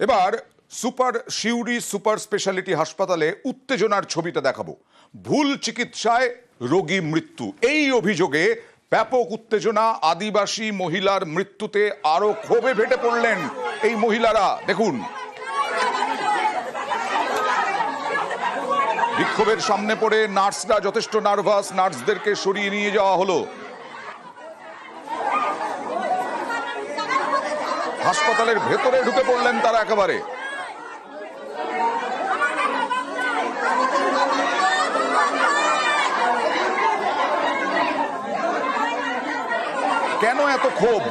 এবার সুপার শিউরি super speciality হাসপাতালে উত্তেজনার ছবিটা দেখাবো। ভুল চিকিৎসায় রোগী মৃত্যু। এই অভিযোগে ব্যাপক উত্তেজনা, আদিবাসী মহিলার মৃত্যুতে আরও ক্ষোভে ফেটে পড়লেন এই মহিলারা। দেখুন। বিক্ষোভের সামনে পড়ে নার্সরা যথেষ্ট নার্ভাস, নার্সদেরকে সরিয়ে নিয়ে যাওয়া হলো। হাসপাতালের ভেতরে ঢুকে পড়লেন তারা একেবারে। কেন এত ক্ষোভ?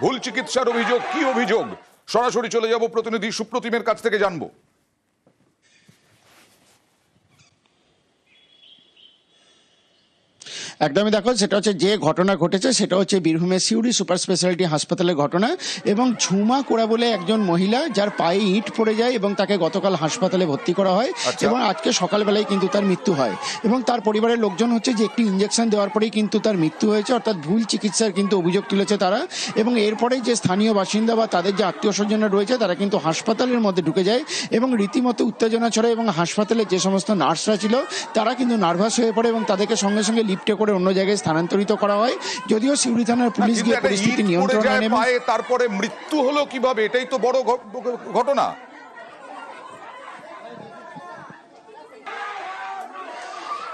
ভুল চিকিৎসার অভিযোগ, কি অভিযোগ? সরাসরি চলে যাব প্রতিনিধি সুপ্রতিমের কাছ থেকে জানব। একদমই দেখো সেটা হচ্ছে যে ঘটনা ঘটেছে সেটা হচ্ছে বীরভূমের সিউড়ি সুপার স্পেশালিটি হাসপাতালের ঘটনা এবং ঝুমা কোড়া বলে একজন মহিলা যার পায়ে ইট পড়ে যায় এবং তাকে গতকাল হাসপাতালে ভর্তি করা হয় আচ্ছা। এবং আজকে সকালবেলায় কিন্তু তার মৃত্যু হয় এবং তার পরিবারের লোকজন হচ্ছে যে একটি ইঞ্জেকশন দেওয়ার পরেই কিন্তু তার মৃত্যু হয়েছে অর্থাৎ ভুল চিকিৎসার কিন্তু অভিযোগ তুলেছে তারা এবং এরপরে যে স্থানীয় বাসিন্দা বা তাদের যে আত্মীয় স্বজনরা রয়েছে তারা কিন্তু হাসপাতালের মধ্যে ঢুকে যায় এবং রীতিমতো উত্তেজনা ছড়ায় এবং হাসপাতালে যে সমস্ত নার্সরা ছিল তারা কিন্তু নার্ভাস হয়ে পড়ে এবং তাদেরকে সঙ্গে সঙ্গে লিফটে করে অন্য জায়গায় স্থানান্তরিত করা হয়। যদিও সিউড়ি থানার পুলিশ গিয়ে পরিস্থিতি নিয়ন্ত্রণে আনে তারপরে মৃত্যু হলো কীভাবে? এটাই তো বড় ঘটনা।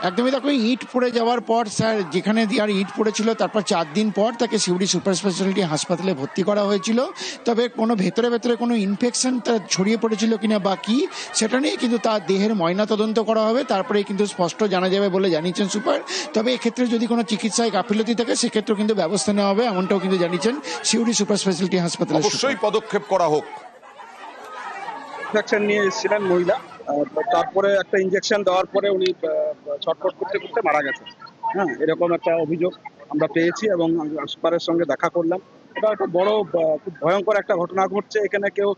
একদমই দেখো ইট পড়ে যাওয়ার পর স্যার যেখানে আর ইট পড়েছিল তারপর চার দিন পর তাকে সিউড়ি সুপার স্পেশালিটি হাসপাতালে ভর্তি করা হয়েছিল। তবে কোনো ভেতরে ভেতরে কোনো ইনফেকশন তার ছড়িয়ে পড়েছিল কিনা বা কি সেটা নিয়ে কিন্তু তার দেহের ময়না তদন্ত করা হবে। তারপরে কিন্তু স্পষ্ট জানা যাবে বলে জানিয়েছেন সুপার। তবে এক্ষেত্রে যদি কোনো চিকিৎসায় গাফিলতি থাকে সেক্ষেত্রেও কিন্তু ব্যবস্থা নেওয়া হবে এমনটাও কিন্তু জানিয়েছেন সিউড়ি সুপার স্পেশালিটি হাসপাতালে অবশ্যই পদক্ষেপ করা হোক। ইনজেকশন নিয়ে এসেছিলেন মহিলা। তারপরে একটা ইনজেকশন দেওয়ার পরে উনি ছটফট করতে করতে মারা গেছে। হ্যাঁ এরকম একটা অভিযোগ আমরা পেয়েছি এবং সুপারের সঙ্গে দেখা করলাম। এটা একটা বড় খুব ভয়ঙ্কর একটা ঘটনা ঘটছে। এখানে কেউ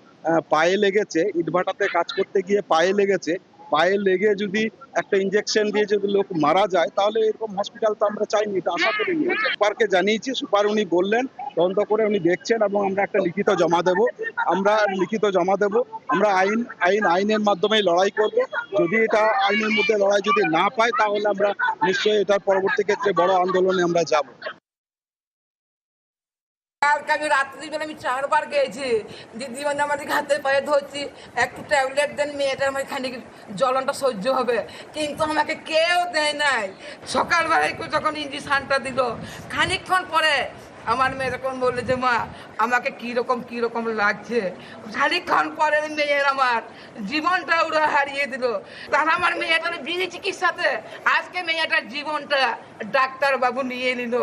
পায়ে লেগেছে, ইটভাটাতে কাজ করতে গিয়ে পায়ে লেগেছে। পায়ে লেগে যদি একটা ইনজেকশন দিয়ে যদি লোক মারা যায়, তাহলে এরকম হসপিটাল তো আমরা চাইনি, এটা আশা করিনি সুপারকে জানিয়েছি, সুপার উনি বললেন, তদন্ত করে উনি দেখছেন এবং আমরা একটা লিখিত জমা দেব। আমরা লিখিত জমা দেব, আমরা আইন আইন, আইনের মাধ্যমে লড়াই করব। যদি এটা আইনের মধ্যে লড়াই যদি না পাই তাহলে আমরা নিশ্চয়ই এটার পরবর্তী ক্ষেত্রে বড় আন্দোলনে আমরা যাব। কালকে আমি রাত্রিবেলা আমি চারবার গেছি দিদি মানে আমাদের হাতে পায়ে ধরছি। একটু ট্যাবলেট দেন, মেয়েটার আমার খানিক জ্বলনটা সহ্য হবে। কিন্তু আমাকে কেউ দেয় নাই। সকালবেলায় কেউ যখন ইঞ্জেকশনটা দিল, খানিকক্ষণ পরে আমার মেয়ে যখন বলল যে, মা, আমাকে কীরকম কীরকম লাগছে? খানিকক্ষণ পরে মেয়ের আমার জীবনটা ওরা হারিয়ে দিল। তার আমার মেয়েটার বিনি চিকিৎসাতে আজকে মেয়েটার জীবনটা ডাক্তারবাবু নিয়ে নিল।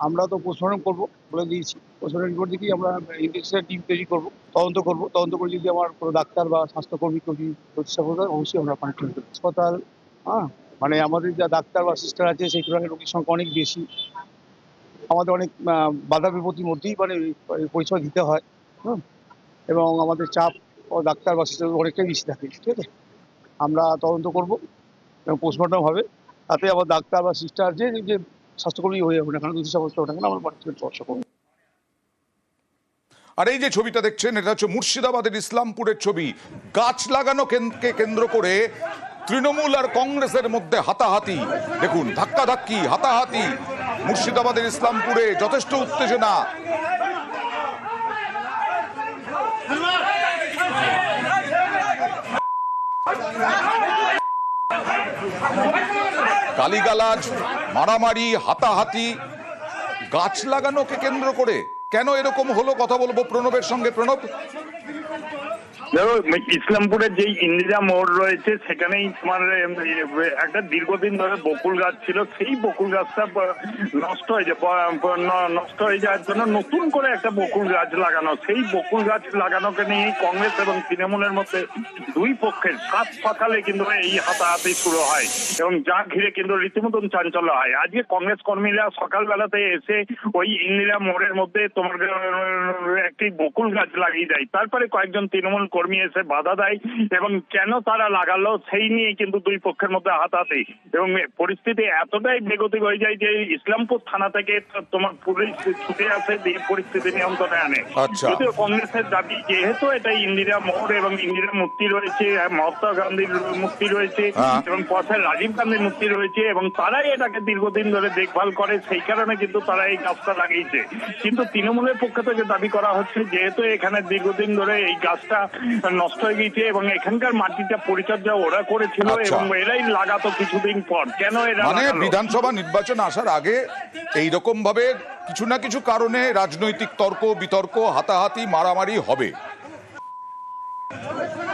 আমরা তো পোস্টমর্টম করব বলে দিয়েছি। পোস্টমর্টম রিপোর্ট দেখেই আমরা ইনভেস্টিগেশন টিম তৈরি করব, তদন্ত করব। তদন্ত করে যদি আমার কোনো ডাক্তার বা স্বাস্থ্যকর্মী কেউ যদি করবে অবশ্যই আমরা করব হাসপাতাল হ্যাঁ মানে আমাদের যা ডাক্তার বা সিস্টার আছে, সেই তুলনায় রোগীর সংখ্যা অনেক বেশি। আমাদের অনেক বাধা বিপত্তির মধ্যেই মানে পরিষেবা দিতে হয়, হুম, এবং আমাদের চাপ ও ডাক্তার বা সিস্টার অনেকটাই বেশি থাকে, ঠিক আছে? আমরা তদন্ত করব, এবং পোস্টমর্টম হবে। তাতে আবার ডাক্তার বা সিস্টার যে যে স্বাস্থ্যকর্মী হয়ে যাবে না যদি সমস্ত ওটা আমরা পার্টিসিপেট করব। আর এই যে ছবিটা দেখছেন, এটা হচ্ছে মুর্শিদাবাদের ইসলামপুরের ছবি। গাছ লাগানো কেন্দ্রকে কেন্দ্র করে তৃণমূল আর কংগ্রেসের মধ্যে হাতাহাতি। দেখুন, ধাক্কাধাক্কি, হাতাহাতি। মুর্শিদাবাদের ইসলামপুরে যথেষ্ট উত্তেজনা। গালিগালাজ, মারামারি, হাতাহাতি, গাছ লাগানোকে কেন্দ্র করে কেন এরকম হলো কথা বলব প্রণবের সঙ্গে। প্রণব? দেখো ইসলামপুরের যেই ইন্দিরা মোড় রয়েছে, সেখানেই তোমার একটা দীর্ঘদিন ধরে বকুল গাছ ছিল। সেই বকুল গাছটা নষ্ট হয়ে যায় নষ্ট হয়ে যাওয়ার জন্য নতুন করে একটা বকুল গাছ লাগানো। সেই বকুল গাছ লাগানোকে নিয়ে কংগ্রেস এবং তৃণমূলের মধ্যে দুই পক্ষের সাত সকালে কিন্তু এই হাতাহাতি শুরু হয় এবং যা ঘিরে কিন্তু রীতিমতন চাঞ্চল্য হয়। আজকে কংগ্রেস কর্মীরা সকালবেলাতে এসে ওই ইন্দিরা মোড়ের মধ্যে তোমার একটি বকুল গাছ লাগিয়ে দেয়। তারপরে কয়েকজন তৃণমূল কর্মী এসে বাধা দেয় এবং কেন তারা লাগালো সেই নিয়ে কিন্তু দুই পক্ষের মধ্যে হাতাহাতি এবং পরিস্থিতি এতটাই বেগতিক হয়ে যায় যে ইসলামপুর থানা থেকে তোমার পুলিশ ছুটে আসে দিয়ে পরিস্থিতি নিয়ন্ত্রণে আনে আচ্ছা। যদিও কংগ্রেসের দাবি যেহেতু এটা ইন্দিরা মোহর এবং ইন্দিরা মূর্তি রয়েছে মহাত্মা গান্ধীর মূর্তি রয়েছে হ্যাঁ। এবং পথে রাজীব গান্ধীর মূর্তি রয়েছে এবং তারাই এটাকে দীর্ঘদিন ধরে দেখভাল করে সেই কারণে কিন্তু তারা এই গাছটা লাগিয়েছে কিন্তু তৃণমূলের পক্ষ থেকে দাবি করা হচ্ছে যেহেতু এখানে দীর্ঘদিন ধরে এই গাছটা নষ্ট হয়ে গিয়েছে এবং এখানকার মাটিটা পরিচর্যা ওরা করেছিল আচ্ছা। এবং এরাই লাগাতো কিছুদিন পর। কেন এরা মানে বিধানসভা নির্বাচন আসার আগে এই রকম ভাবে কিছু না কিছু কারণে রাজনৈতিক তর্ক বিতর্ক হাতাহাতি মারামারি হবে।